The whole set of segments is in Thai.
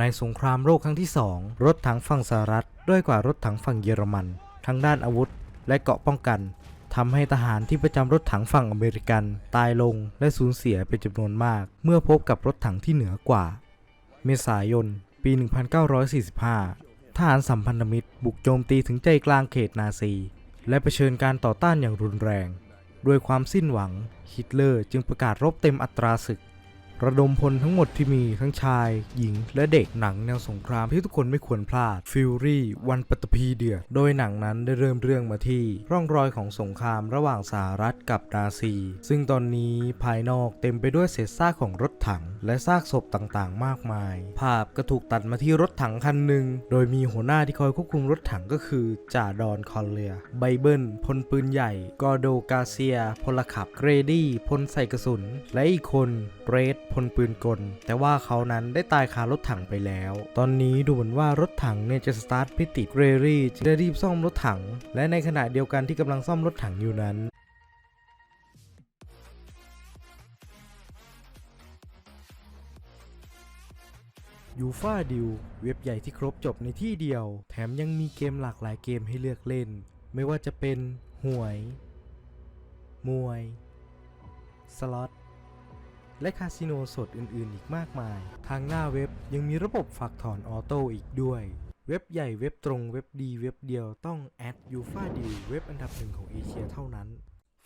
ในสงครามโลกครั้งที่สองรถถังฝั่งสหรัฐด้อยกว่ารถถังฝั่งเยอรมันทั้งด้านอาวุธ และเกราะป้องกันทำให้ทหารที่ประจำรถถังฝั่งอเมริกัน ตายลงและสูญเสียเป็นจำนวนมาก เมื่อพบกับรถถังที่เหนือกว่า เมษายน ปี 1945 ทหารสัมพันธมิตร บุกโจมตีถึงใจกลางเขตนาซี และเผชิญการต่อต้านอย่างรุนแรง ด้วยความสิ้นหวังฮิตเลอร์จึงประกาศรบเต็มอัตราศึก ระดมพลทั้งหมดที่มีทั้งชาย หญิง และเด็กหนังแนวสงครามที่ทุกคนไม่ควรพลาด Fury วันปัตตภีเดือด โดยหนังนั้นได้เริ่มเรื่องมาที่ร่องรอยของสงครามระหว่างสหรัฐกับนาซี ซึ่งตอนนี้ภายนอกเต็มไปด้วยเศษซากของรถถัง และซากศพต่างๆ มากมาย ภาพก็ถูกตัดมาที่รถถังคันหนึ่ง โดยมีหัวหน้าที่คอยควบคุมรถถังก็คือจ่าดอนคอนเลีย ไบเบิลพลปืนใหญ่ กอโดกาเซีย พลขับ เกรดี้ พลใส่กระสุน และอีกคนเบรดพลปืนกล แต่ว่าเขานั้นได้ตายคารถถังไปแล้ว ตอนนี้ดูเหมือนว่ารถถังเนี่ยจะสตาร์ทไม่ติดเกรดี้จึงได้รีบซ่อมรถถัง และในขณะเดียวกันที่กำลังซ่อมรถถังอยู่นั้นยูฟาดิวเว็บใหญ่ที่ครบจบในที่เดียว แถมยังมีเกมหลากหลายเกมให้เลือกเล่น ไม่ว่าจะเป็นหวย มวย สล็อต และคาสิโนสดอื่นๆ อีกมากมาย ทางหน้าเว็บยังมีระบบฝากถอนออโต้อีกด้วย เว็บใหญ่เว็บตรงเว็บดีเว็บเดียวต้องแอดยูฟาดีเว็บอันดับหนึ่งของเอเชียเท่านั้น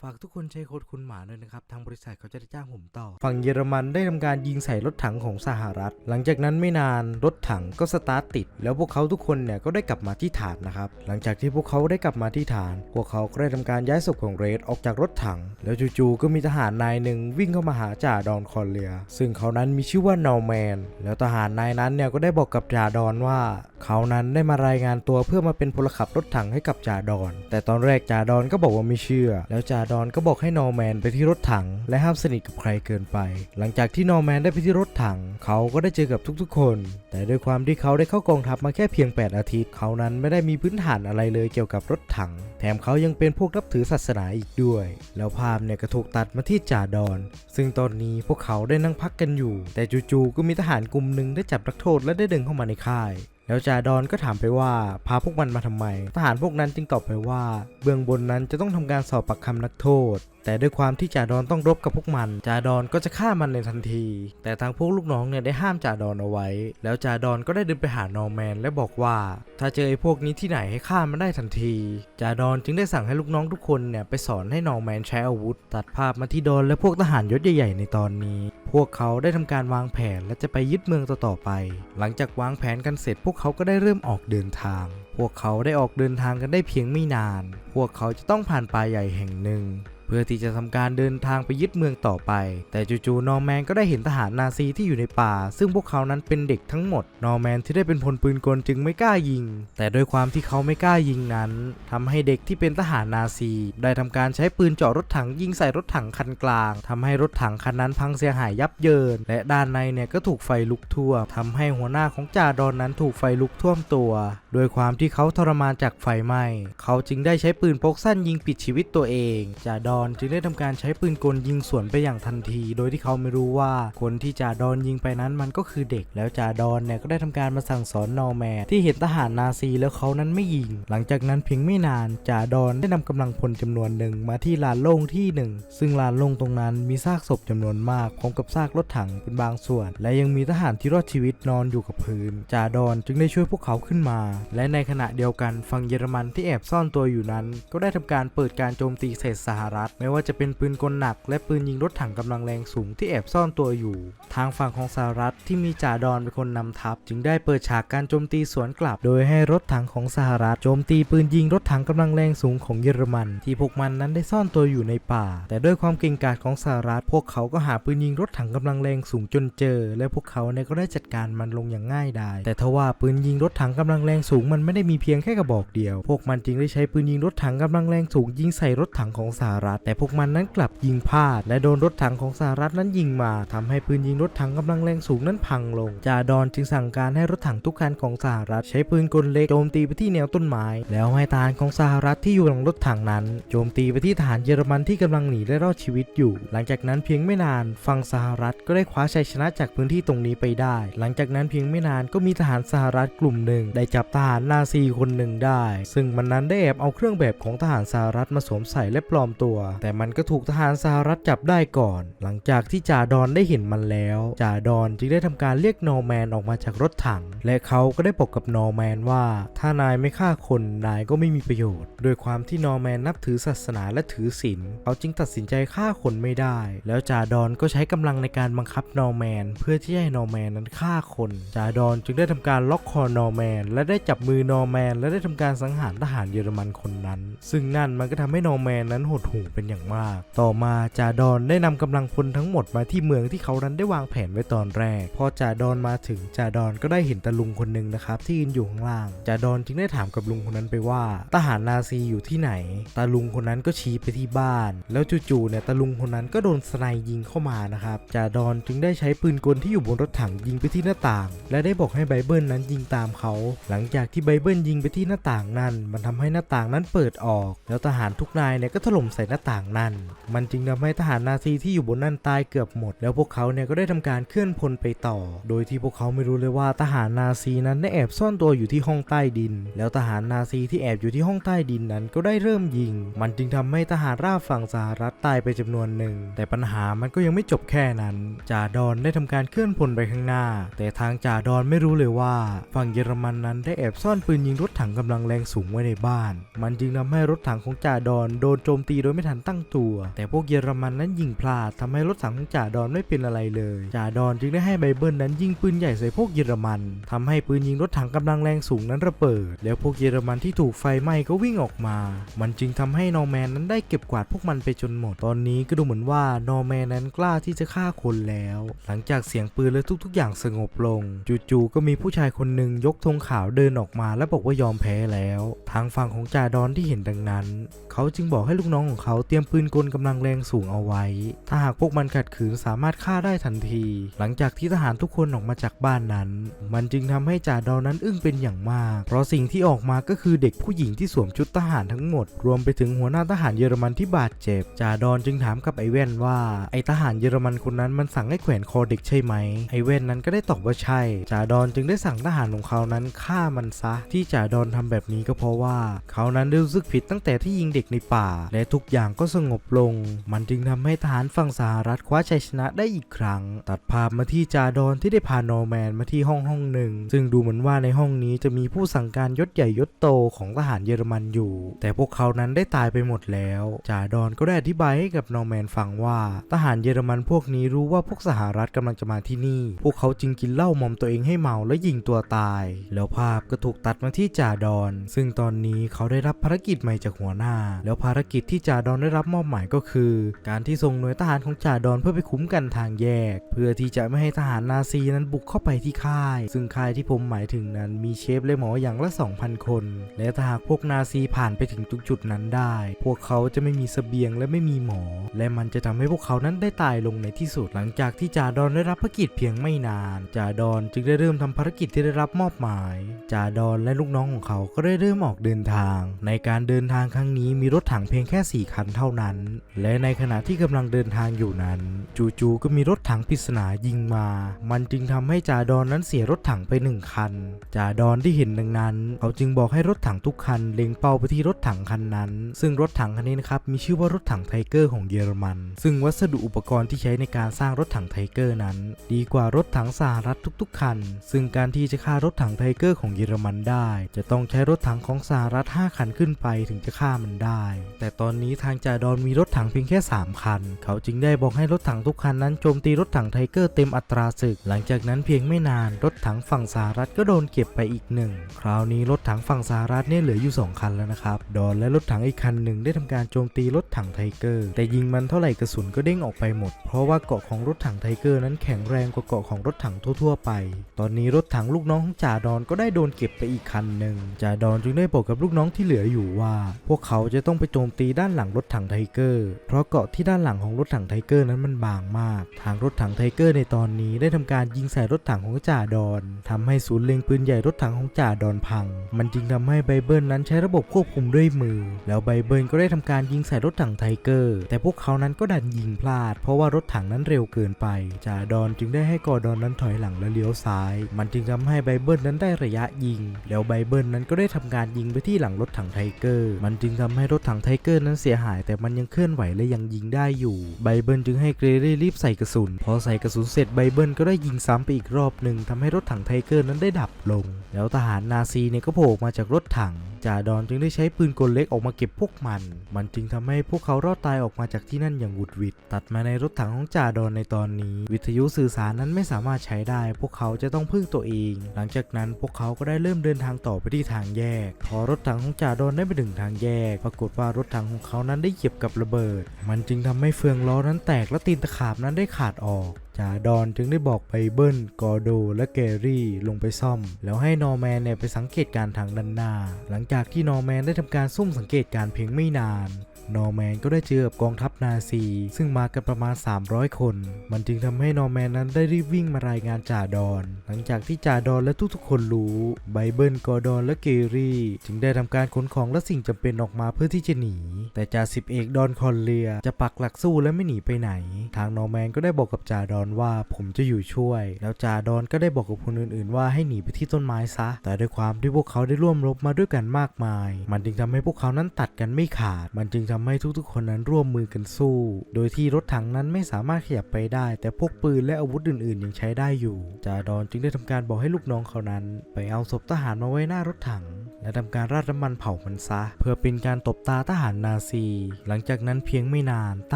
ฝากทุกคนใช้โค้ดคุณหมาด้วยนะครับ ทางบริษัทเขาจะได้จ้างผมต่อ ฝั่งเยอรมันได้ทำการยิงใส่รถถังของสหรัฐ หลังจากนั้นไม่นานรถถังก็สตาร์ทติด แล้วพวกเขาทุกคนเนี่ยก็ได้กลับมาที่ฐานนะครับ หลังจากที่พวกเขาได้กลับมาที่ฐาน พวกเขาก็ได้ทำการย้ายศพของเรดออกจากรถถัง แล้วจู่ๆก็มีทหารนายหนึ่งวิ่งเข้ามาหาจ่าดอนคอนเลีย ซึ่งเขานั้นมีชื่อว่านอร์แมน แล้วทหารนายนั้นเนี่ยก็ได้บอกกับจ่าดอนว่าเขานั้นได้มารายงานตัวเพื่อมาเป็นพลขับรถถังให้กับจ่าดอน แต่ตอนแรกจ่าดอนก็บอกว่าไม่เชื่อ แล้วจ่าดอนก็บอกให้นอร์แมนไปที่รถถัง และห้ามสนิทกับใครเกินไป หลังจากที่นอร์แมนได้ไปที่รถถัง เขาก็ได้เจอกับทุกๆคน แต่ด้วยความที่เขาได้เข้ากองทัพมาแค่เพียง 8 อาทิตย์ เขานั้นไม่ได้มีพื้นฐานอะไรเลยเกี่ยวกับรถถัง แถมเขายังเป็นพวกนับถือศาสนาอีกด้วย แล้วภาพเนี่ยก็ถูกตัดมาที่จ่าดอน ซึ่งตอนนี้พวกเขาได้นั่งพักกันอยู่ แต่จู่ๆก็มีทหารกลุ่มหนึ่งได้จับนักโทษและได้ดึงเข้ามาในค่าย แล้วจาดอนก็ถามไปว่าพาพวกมันมาทำไม ทหารพวกนั้นจึงตอบไปว่า เบื้องบนนั้นจะต้องทำการสอบปากคำนักโทษ แต่ด้วยความที่จ่าดอนต้องรบกับพวกมันจ่าดอนก็จะฆ่ามันในทันที แต่ทางพวกลูกน้องเนี่ยได้ห้ามจ่าดอนเอาไว้ แล้วจ่าดอนก็ได้เดินไปหานอร์แมนและบอกว่า ถ้าเจอไอ้พวกนี้ที่ไหนให้ฆ่ามันได้ทันทีจ่าดอนจึงได้สั่งให้ลูกน้องทุกคนเนี่ยไปสอนให้นอร์แมนใช้อาวุธ ตัดภาพมาที่ดอนและพวกทหารยศใหญ่ๆในตอนนี้ พวกเขาได้ทำการวางแผนและจะไปยึดเมืองต่อๆไป หลังจากวางแผนกันเสร็จพวกเขาก็ได้เริ่มออกเดินทาง พวกเขาได้ออกเดินทางกันได้เพียงไม่นาน พวกเขาจะต้องผ่านป่าใหญ่แห่งหนึ่ง เพื่อที่จะทำการเดินทางไปยึดเมืองต่อไป แต่จู่ๆนอร์แมนก็ได้เห็นทหารนาซีที่อยู่ในป่า ซึ่งพวกเขานั้นเป็นเด็กทั้งหมด นอร์แมนที่ได้เป็นพลปืนกลจึงไม่กล้ายิง แต่ด้วยความที่เขาไม่กล้ายิงนั้นทำให้เด็กที่เป็นทหารนาซี ได้ทำการใช้ปืนเจาะรถถังยิงใส่รถถังคันกลางทำให้รถถังคันนั้นพังเสียหายยับเยิน และด้านในเนี่ยก็ถูกไฟลุกท่วมทำให้หัวหน้าของจ่าดอนนั้นถูกไฟลุกท่วมตัว โดยความที่เขาทรมานจากไฟไหม้ เขาจึงได้ใช้ปืนพกสั้นยิงปิดชีวิตตัวเองจ่าดอนจึงได้ทำการใช้ปืนกลยิงสวนไปอย่างทันที โดยที่เขาไม่รู้ว่าคนที่จ่าดอนยิงไปนั้นมันก็คือเด็ก แล้วจ่าดอนเนี่ยก็ได้ทำการมาสั่งสอนนอร์แมนที่เห็นทหารนาซีแล้วเขานั้นไม่ยิง หลังจากนั้นเพียงไม่นานจ่าดอนได้นำกำลังพลจำนวนหนึ่งมาที่ลานโล่งที่หนึ่งซึ่งลานโล่งตรงนั้นมีซากศพจำนวนมากพร้อมกับซากรถถังเป็นบางส่วน และยังมีทหารที่รอดชีวิตนอนอยู่กับพื้นจ่าดอนจึงได้ช่วยพวกเขาขึ้นมาและในขณะเดียวกันฝั่งเยอรมันที่แอบซ่อนตัวอยู่นั้น ก็ได้ทำการเปิดการโจมตีใส่สหรัฐ ไม่ว่าจะเป็นปืนกลหนัก และปืนยิงรถถังกำลังแรงสูงที่แอบซ่อนตัวอยู่ ทางฝั่งของสหรัฐที่มีจ่าดอนเป็นคนนำทัพ จึงได้เปิดฉากการโจมตีสวนกลับ โดยให้รถถังของสหรัฐโจมตีปืนยิงรถถังกำลังแรงสูงของเยอรมัน ที่พวกมันนั้นได้ซ่อนตัวอยู่ในป่า แต่ด้วยความเก่งกาจของสหรัฐพวกเขาก็หาปืนยิงรถถังกำลังแรงสูงจนเจอ และพวกเขาเนี่ยก็ได้จัดการมันลงอย่างง่ายดายแต่ทว่าปืนยิงรถถังกำลังแรงสูงมันไม่ได้มีเพียงแค่กระบอกเดียว พวกมันจึงได้ใช้ปืนยิงรถถังกำลังแรงสูงยิงใส่รถถังของสหรัฐ แต่พวกมันนั้นกลับยิงพลาด และโดนรถถังของสหรัฐนั้นยิงมาทำให้ปืนยิงรถถังกำลังแรงสูงนั้นพังลง จาดอนจึงสั่งการให้รถถังทุกคันของสหรัฐ ใช้ปืนกลเล็กโจมตีไปที่แนวต้นไม้ แล้วให้ทหารของสหรัฐที่อยู่หลังรถถังนั้น โจมตีไปที่ทหารเยอรมันที่กำลังหนีและรอดชีวิตอยู่ หลังจากนั้นเพียงไม่นานฝั่งสหรัฐก็ได้คว้าชัยชนะจากพื้นที่ตรงนี้ไปได้ หลังจากนั้นเพียงไม่นานก็มีทหารสหรัฐกลุ่มหนึ่งได้จับทหารนาซีคนหนึ่งได้ ซึ่งมันนั้นได้แอบเอาเครื่องแบบของทหารสหรัฐมาสวมใส่และปลอมตัว แต่มันก็ถูกทหารสหรัฐจับได้ก่อน หลังจากที่จ่าดอนได้เห็นมันแล้วจ่าดอนจึงได้ทำการเรียกนอร์แมนออกมาจากรถถัง และเขาก็ได้บอกกับนอร์แมนว่า ถ้านายไม่ฆ่าคนนายก็ไม่มีประโยชน์ โดยความที่นอร์แมนนับถือศาสนาและถือศีลเขาจึงตัดสินใจฆ่าคนไม่ได้ แล้วจ่าดอนก็ใช้กำลังในการบังคับนอร์แมน เพื่อที่จะให้นอร์แมนนั้นฆ่าคนจ่าดอนจึงได้ทำการล็อกคอนอร์แมนและได้จับมือนอร์แมนและได้ทำการสังหารทหารเยอรมันคนนั้น ซึ่งนั่นมันก็ทำให้นอร์แมนนั้นหดหู่เป็นอย่างมาก ต่อมาจ่าดอนได้นำกำลังพลทั้งหมดมาที่เมืองที่เขานั้นได้วางแผนไว้ตอนแรก พอจ่าดอนมาถึงจ่าดอนก็ได้เห็นตาลุงคนหนึ่งนะครับที่ยืนอยู่ข้างล่างจ่าดอนจึงได้ถามกับลุงคนนั้นไปว่า ทหารนาซีอยู่ที่ไหน ตาลุงคนนั้นก็ชี้ไปที่บ้าน แล้วจู่ๆเนี่ยตาลุงคนนั้นก็โดนสไนยิงเข้ามานะครับจ่าดอนจึงได้ใช้ปืนกลที่อยู่บนรถถังยิงไปที่หน้าต่าง และได้บอกให้ไบเบิลนั้นยิงตามเขา หลังจากจากที่ไบเบิลยิงไปที่หน้าต่างนั้น มันทำให้หน้าต่างนั้นเปิดออก แล้วทหารทุกนายเนี่ยก็ถล่มใส่หน้าต่างนั้น มันจึงทำให้ทหารนาซีที่อยู่บนนั้นตายเกือบหมด แล้วพวกเขาเนี่ยก็ได้ทำการเคลื่อนพลไปต่อ โดยที่พวกเขาไม่รู้เลยว่าทหารนาซีนั้นได้แอบซ่อนตัวอยู่ที่ห้องใต้ดิน แล้วทหารนาซีที่แอบอยู่ที่ห้องใต้ดินนั้นก็ได้เริ่มยิง มันจึงทำให้ทหารราบฝั่งสหรัฐตายไปจำนวนหนึ่ง แต่ปัญหามันก็ยังไม่จบแค่นั้นจ่าดอนได้ทำการเคลื่อนพลไปข้างหน้า แต่ทางจ่าดอนไม่รู้เลยว่าฝั่งเยอรมันนั้นได้แอบอบซ่อนปืนยิงรถถังกำลังแรงสูงไว้ในบ้าน มันจึงทำให้รถถังของจ่าดอนโดนโจมตีโดยไม่ทันตั้งตัว แต่พวกเยอรมันนั้นยิงพลาดทำให้รถถังของจ่าดอนไม่เป็นอะไรเลยจ่าดอนจึงได้ให้ไบเบิลนั้นยิงปืนใหญ่ใส่พวกเยอรมันทำให้ปืนยิงรถถังกำลังแรงสูงนั้นระเบิด แล้วพวกเยอรมันที่ถูกไฟไหม้ก็วิ่งออกมา มันจึงทำให้นอร์แมนนั้นได้เก็บกวาดพวกมันไปจนหมด ตอนนี้ก็ดูเหมือนว่านอร์แมนนั้นกล้าที่จะฆ่าคนแล้ว หลังจากเสียงปืนและทุกๆ อย่างสงบลง จู่ๆก็มีผู้ชายคนหนึ่งยกธงขาวเดินออกมาและบอกว่ายอมแพ้แล้ว ทางฝั่งของจ่าดอนที่เห็นดังนั้น เขาจึงบอกให้ลูกน้องของเขาเตรียมปืนกลกำลังแรงสูงเอาไว้ ถ้าหากพวกมันขัดขืนสามารถฆ่าได้ทันที หลังจากที่ทหารทุกคนออกมาจากบ้านนั้น มันจึงทำให้จ่าดอนนั้นอึ้งเป็นอย่างมาก เพราะสิ่งที่ออกมาก็คือเด็กผู้หญิงที่สวมชุดทหารทั้งหมด รวมไปถึงหัวหน้าทหารเยอรมันที่บาดเจ็บจ่าดอนจึงถามกับไอแว่นว่าไอทหารเยอรมันคนนั้นมันสั่งให้แขวนคอเด็กใช่ไหมไอแว่นนั้นก็ได้ตอบว่าใช่จ่าดอนจึงได้สั่งทหารของเขานั้นฆ่ามันซะ ที่จ่าดอนทำแบบนี้ก็เพราะว่า เขานั้นได้รู้สึกผิดตั้งแต่ที่ยิงเด็กในป่า และทุกอย่างก็สงบลง มันจึงทำให้ทหารฝั่งสหรัฐคว้าชัยชนะได้อีกครั้ง ตัดภาพมาที่จ่าดอนที่ได้พานอร์แมนมาที่ห้องห้องหนึ่ง ซึ่งดูเหมือนว่าในห้องนี้จะมีผู้สั่งการยศใหญ่ยศโตของทหารเยอรมันอยู่ แต่พวกเขานั้นได้ตายไปหมดแล้วจ่าดอนก็ได้อธิบายให้กับนอร์แมนฟังว่า ทหารเยอรมันพวกนี้รู้ว่าพวกสหรัฐกำลังจะมาที่นี่ พวกเขาจึงกินเหล้ามอมตัวเองให้เมาและยิงตัวตาย แล้วภาพก็ถูกตัดมาที่จ่าดอน ซึ่งตอนนี้เขาได้รับภารกิจใหม่จากหัวหน้า แล้วภารกิจที่จ่าดอนได้รับมอบหมายก็คือ การที่ส่งหน่วยทหารของจ่าดอนเพื่อไปคุ้มกันทางแยก เพื่อที่จะไม่ให้ทหารนาซีนั้นบุกเข้าไปที่ค่าย ซึ่งค่ายที่ผมหมายถึงนั้นมีเชฟและหมออย่างละ 2,000 คน และถ้าหากพวกนาซีผ่านไปถึงจุดๆนั้นได้ พวกเขาจะไม่มีเสบียงและไม่มีหมอ และมันจะทำให้พวกเขานั้นได้ตายลงในที่สุดหลังจากที่จ่าดอนได้รับภารกิจเพียงไม่นานจ่าดอนจึงได้เริ่มทำภารกิจที่ได้รับมอบหมายจ่าดอนและลูกน้องของเขาก็ได้เริ่มออกเดินทาง ในการเดินทางครั้งนี้มีรถถังเพียงแค่ 4 คันเท่านั้น และในขณะที่กำลังเดินทางอยู่นั้น จู่ๆก็มีรถถังปริศนายิงมา มันจึงทำให้จ่าดอนนั้นเสียรถถังไปหนึ่งคันจ่าดอนที่เห็นดังนั้น เขาจึงบอกให้รถถังทุกคันเล็งเป้าไปที่รถถังคันนั้น ซึ่งรถถังคันนี้นะครับมีชื่อว่ารถถังไทเกอร์ของเยอรมัน ซึ่งวัสดุอุปกรณ์ที่ใช้ในการสร้างรถถังไทเกอร์นั้น ดีกว่ารถถังสหรัฐทุก ๆ คัน ซึ่งการที่จะฆ่ารถถังไทเกอร์ของเยอรมันได้ จะต้องใช้รถถังของสหรัฐ 5 คันขึ้นไปถึงจะฆ่ามันได้ แต่ตอนนี้ทางจ่าดอนมีรถถังเพียงแค่ 3 คัน เขาจึงได้บอกให้รถถังทุกคันนั้นโจมตีรถถังไทเกอร์เต็มอัตราศึก หลังจากนั้นเพียงไม่นานรถถังฝั่งสหรัฐก็โดนเก็บไปอีกหนึ่งคราวนี้รถถังฝั่งสหรัฐเนี่ยเหลืออยู่ 2 คันแล้วนะครับ ดอนและรถถังอีกคันหนึ่งได้ทำการโจมตีรถถังไทเกอร์ แต่ยิงมันเท่าไหร่กระสุนก็เด้งออกไปหมด เพราะว่าเกราะของรถถังไทเกอร์นั้นแข็งแรงกว่าเกราะของรถถังทั่วๆไป ตอนนี้รถถังลูกน้องของจ่าดอนก็ได้โดนเก็บไปอีกคันหนึ่งจ่าดอนจึงได้บอกกับลูกน้องที่เหลืออยู่ว่า พวกเขาจะต้องไปโจมตีด้านหลังรถถังไทเกอร์ เพราะเกาะที่ด้านหลังของรถถังไทเกอร์นั้นมันบางมาก ทางรถถังไทเกอร์ในตอนนี้ได้ทำการยิงใส่รถถังของจ่าดอนทำให้ศูนย์เล็งปืนใหญ่รถถังของจ่าดอนพัง มันจึงทำให้ไบเบิลนั้นใช้ระบบควบคุมด้วยมือ แล้วไบเบิลก็ได้ทำการยิงใส่รถถังไทเกอร์ แต่พวกเขานั้นก็ดันยิงพลาด เพราะว่ารถถังนั้นเร็วเกินไป จ่าดอนจึงได้ให้กอดอนนั้นถอยหลังและเลี้ยวซ้าย มันจึงทำให้ไบเบิลนั้นได้ระยะยิงแล้วไบเบิลนั้นก็ได้ทำการยิงไปที่หลังรถถังไทเกอร์ มันจึงทำให้รถถังไทเกอร์นั้นเสียหาย แต่มันยังเคลื่อนไหวและยังยิงได้อยู่ไบเบิลจึงให้เกรรี่รีบใส่กระสุน พอใส่กระสุนเสร็จไบเบิลก็ได้ยิงซ้ำไปอีกรอบหนึ่งทำให้รถถังไทเกอร์นั้นได้ดับลง แล้วทหารนาซีเนี่ยก็โผล่มาจากรถถัง จ่าดอนจึงได้ใช้ปืนกลเล็กออกมาเก็บพวกมัน มันจึงทำให้พวกเขารอดตายออกมาจากที่นั่นอย่างหวุดหวิด ตัดมาในรถถังของจ่าดอนในตอนนี้ วิทยุสื่อสารนั้นไม่สามารถใช้ได้ พวกเขาจะต้องพึ่งตัวเอง หลังจากนั้นพวกเขาก็ได้เริ่มเดินทางต่อไปที่ทางแยก พอรถถังของจ่าดอนได้ไปถึงทางแยก ปรากฏว่ารถถังของเขานั้นได้เหยียบกับระเบิด มันจึงทำให้เฟืองล้อนั้นแตกและตีนตะขาบนั้นได้ขาดออก จ่าดอนจึงได้บอกไบเบิลกอร์โด และเกรี่ลงไปซ่อม แล้วให้นอร์แมนเนี่ยไปสังเกตการทางด้านหน้า หลังจากที่นอร์แมนได้ทำการซุ่มสังเกตการเพียงไม่นาน นอร์แมนก็ได้เจอกับกองทัพนาซี ซึ่งมากันประมาณ 300 คน มันจึงทำให้นอร์แมนนั้นได้รีบวิ่งมารายงานจ่าดอน หลังจากที่จ่าดอนและทุกๆคนรู้ไบเบิลกอร์ดอนและเกรี่จึงได้ทำการขนของและสิ่งจำเป็นออกมาเพื่อที่จะหนี แต่จ่าสิบเอกดอนคอนเลียจะปักหลักสู้และไม่หนีไปไหน ทางนอร์แมนก็ได้บอกกับจ่าดอนว่าผมจะอยู่ช่วย แล้วจ่าดอนก็ได้บอกกับคนอื่น ๆ ว่าให้หนีไปที่ต้นไม้ซะ แต่ด้วยความที่พวกเขาได้ร่วมรบมาด้วยกันมากมาย มันจึงทำให้พวกเขานั้นตัดกันไม่ขาด มันจึงททำให้ทุกๆ คนนั้นร่วมมือกันสู้ โดยที่รถถังนั้นไม่สามารถขยับไปได้ แต่พวกปืนและอาวุธอื่นๆ ยังใช้ได้อยู่จ่าดอนจึงได้ทำการบอกให้ลูกน้องเขานั้น ไปเอาศพทหารมาไว้หน้ารถถัง และทำการราดน้ำมันเผามันซะ เพื่อเป็นการตบตาทหารนาซี หลังจากนั้นเพียงไม่นานท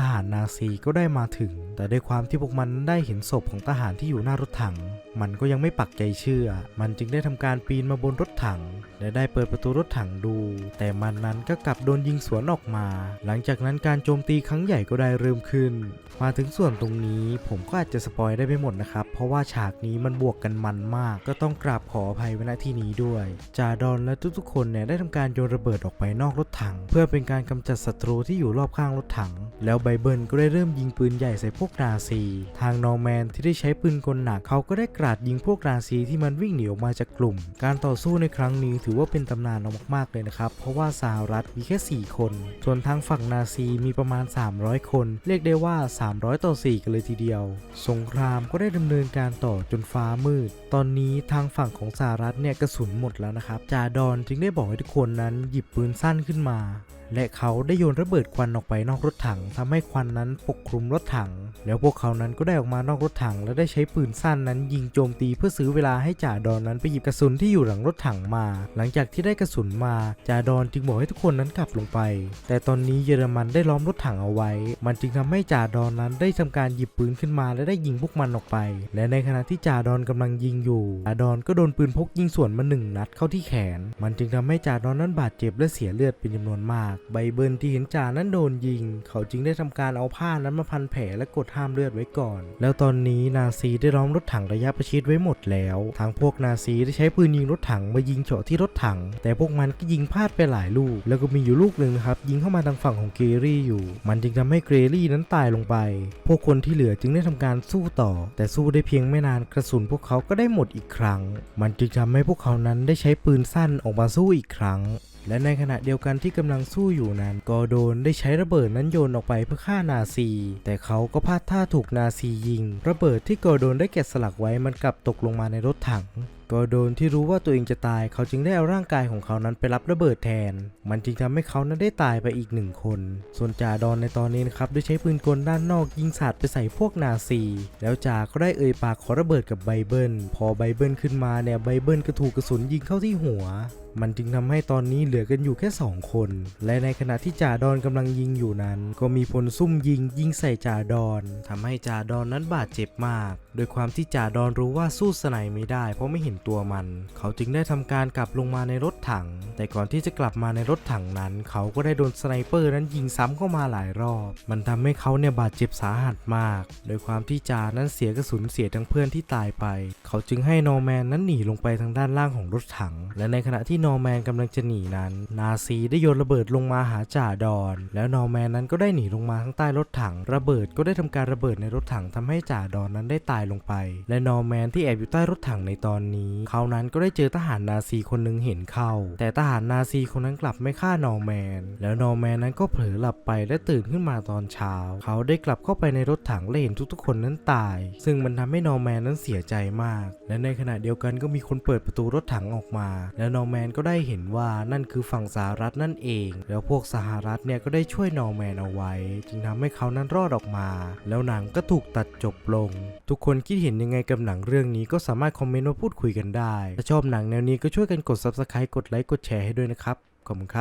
หารนาซีก็ได้มาถึง แต่ด้วยความที่พวกมันได้เห็นศพของทหารที่อยู่หน้ารถถัง มันก็ยังไม่ปักใจเชื่อ มันจึงได้ทำการปีนมาบนรถถัง และได้เปิดประตูรถถังดู แต่มันนั้นก็กลับโดนยิงสวนออกมา หลังจากนั้นการโจมตีครั้งใหญ่ก็ได้เริ่มขึ้น มาถึงส่วนตรงนี้ผมก็อาจจะสปอยได้ไม่หมดนะครับ เพราะว่าฉากนี้มันบวกกันมันมาก ก็ต้องกราบขออภัยไว้ณที่นี้ด้วย จาดอนและทุกๆคนเนี่ยได้ทำการโยนระเบิดออกไปนอกรถถัง เพื่อเป็นการกำจัดศัตรูที่อยู่รอบข้างรถถัง แล้วไบเบิลก็ได้เริ่มยิงปืนใหญ่ใส่พวกนาซี ทางนอร์แมนที่ได้ใช้ปืนกลหนักเขาก็ได้กราดยิงพวกนาซีที่มันวิ่งหนีออกมาจากกลุ่ม การต่อสู้ในครั้งนี้ถือว่าเป็นตำนานเอามากๆเลยนะครับ เพราะว่าสหรัฐมีแค่ 4 คน ส่วนทางฝั่งนาซีมีประมาณ 300 คน เรียกได้ว่า 300 ต่อ 4 กันเลยทีเดียว สงครามก็ได้ดำเนินการต่อจนฟ้ามืด ตอนนี้ทางฝั่งของสหรัฐเนี่ยกระสุนหมดแล้วนะครับ จาดอนจึงได้บอกให้ทุกคนนั้นหยิบปืนสั้นขึ้นมา และเขาได้โยนระเบิดควันออกไปนอกรถถังทำให้ควันนั้นปกคลุมรถถัง แล้วพวกเขานั้นก็ได้ออกมานอกรถถัง และได้ใช้ปืนสั้นนั้นยิงโจมตีเพื่อซื้อเวลาให้จ่าดอนนั้นไปหยิบกระสุนที่อยู่หลังรถถังมา หลังจากที่ได้กระสุนมาจ่าดอนจึงบอกให้ทุกคนนั้นกลับลงไป แต่ตอนนี้เยอรมันได้ล้อมรถถังเอาไว้ มันจึงทำให้จ่าดอนนั้นได้ทำการหยิบปืนขึ้นมา และได้ยิงพวกมันออกไป และในขณะที่จ่าดอนกำลังยิงอยู่จ่าดอนก็โดนปืนพกยิงสวนมาหนึ่งนัดเข้าที่แขน มันจึงทำให้จ่าดอนนั้นบาดเจ็บและเสียเลือดเป็นจำนวนมากไบเบิลที่เห็นจ่านั้นโดนยิง เขาจึงได้ทำการเอาผ้านั้นมาพันแผลและกดห้ามเลือดไว้ก่อน แล้วตอนนี้นาซีได้ล้อมรถถังระยะประชิดไว้หมดแล้ว ทางพวกนาซีได้ใช้ปืนยิงรถถังมายิงเจาะที่รถถัง แต่พวกมันก็ยิงพลาดไปหลายลูก แล้วก็มีอยู่ลูกหนึ่งนะครับยิงเข้ามาทางฝั่งของเกรี่อยู่ มันจึงทำให้เกรี่นั้นตายลงไป พวกคนที่เหลือจึงได้ทำการสู้ต่อ แต่สู้ได้เพียงไม่นานกระสุนพวกเขาก็ได้หมดอีกครั้ง มันจึงทำให้พวกเขานั้นได้ใช้ปืนสั้นออกมาสู้อีกครั้ง และในขณะเดียวกันที่กำลังสู้อยู่นั้นกอโดนได้ใช้ระเบิดนั้นโยนออกไปเพื่อฆ่านาซี แต่เขาก็พลาดท่าถูกนาซียิง ระเบิดที่กอโดนได้แกะสลักไว้มันกลับตกลงมาในรถถังกอโดนที่รู้ว่าตัวเองจะตายเขาจึงได้เอาร่างกายของเขานั้นไปรับระเบิดแทน มันจึงทำให้เขานั้นได้ตายไปอีกหนึ่งคน ส่วนจ่าดอนในตอนนี้นะครับได้ใช้ปืนกลด้านนอกยิงสาดไปใส่พวกนาซี แล้วจ่าก็ได้เอ่ยปากขอระเบิดกับไบเบิล พอไบเบิลขึ้นมาเนี่ยไบเบิลก็ถูกกระสุนยิงเข้าที่หัวมันจึงทำให้ตอนนี้เหลือกันอยู่แค่ 2 คน และในขณะที่จ่าดอนกำลังยิงอยู่นั้น ก็มีพลซุ่มยิงยิงใส่จ่าดอนทำให้จ่าดอนนั้นบาดเจ็บมาก โดยความที่จ่าดอนรู้ว่าสู้สไนไม่ได้ เพราะไม่เห็นตัวมัน เขาจึงได้ทำการกลับลงมาในรถถัง แต่ก่อนที่จะกลับมาในรถถังนั้น เขาก็ได้โดนสไนเปอร์นั้นยิงซ้ำเข้ามาหลายรอบ มันทำให้เขาเนี่ยบาดเจ็บสาหัสมาก โดยความที่จ่านั้นเสียกระสุนเสียทั้งเพื่อนที่ตายไป เขาจึงให้นอร์แมนนั้นหนีลงไปทางด้านล่างของรถถัง และในขณะที่นอร์แมนกำลังจะหนีนั้น นาซีได้โยนระเบิดลงมาหาจ่าดอน แล้วนอร์แมนนั้นก็ได้หนีลงมาข้างใต้รถถัง ระเบิดก็ได้ทำการระเบิดในรถถังทำให้จ่าดอนนั้นได้ตายลงไป และนอร์แมนที่แอบอยู่ใต้รถถังในตอนนี้ เขานั้นก็ได้เจอทหารนาซีคนหนึ่งเห็นเข้า แต่ทหารนาซีคนนั้นกลับไม่ฆ่านอร์แมน แล้วนอร์แมนนั้นก็เผลอหลับไปและตื่นขึ้นมาตอนเช้า เขาได้กลับเข้าไปในรถถังและเห็นทุกๆ คนนั้นตาย ซึ่งมันทำให้นอร์แมนนั้นเสียใจมาก และในขณะเดียวกันก็มีคนเปิดประตูรถถังออกมา และนอร์แมนก็ได้เห็นว่านั่นคือฝั่งสหรัฐนั่นเอง แล้วพวกสหรัฐเนี่ยก็ได้ช่วยนอร์แมนเอาไว้ จึงทำให้เขานั้นรอดออกมา แล้วหนังก็ถูกตัดจบลง ทุกคนคิดเห็นยังไงกับหนังเรื่องนี้ก็สามารถคอมเมนต์มาพูดคุยกันได้ ถ้าชอบหนังแนวนี้ก็ช่วยกันกด subscribe กดไลค์กดแชร์ให้ด้วยนะครับขอบคุณครับ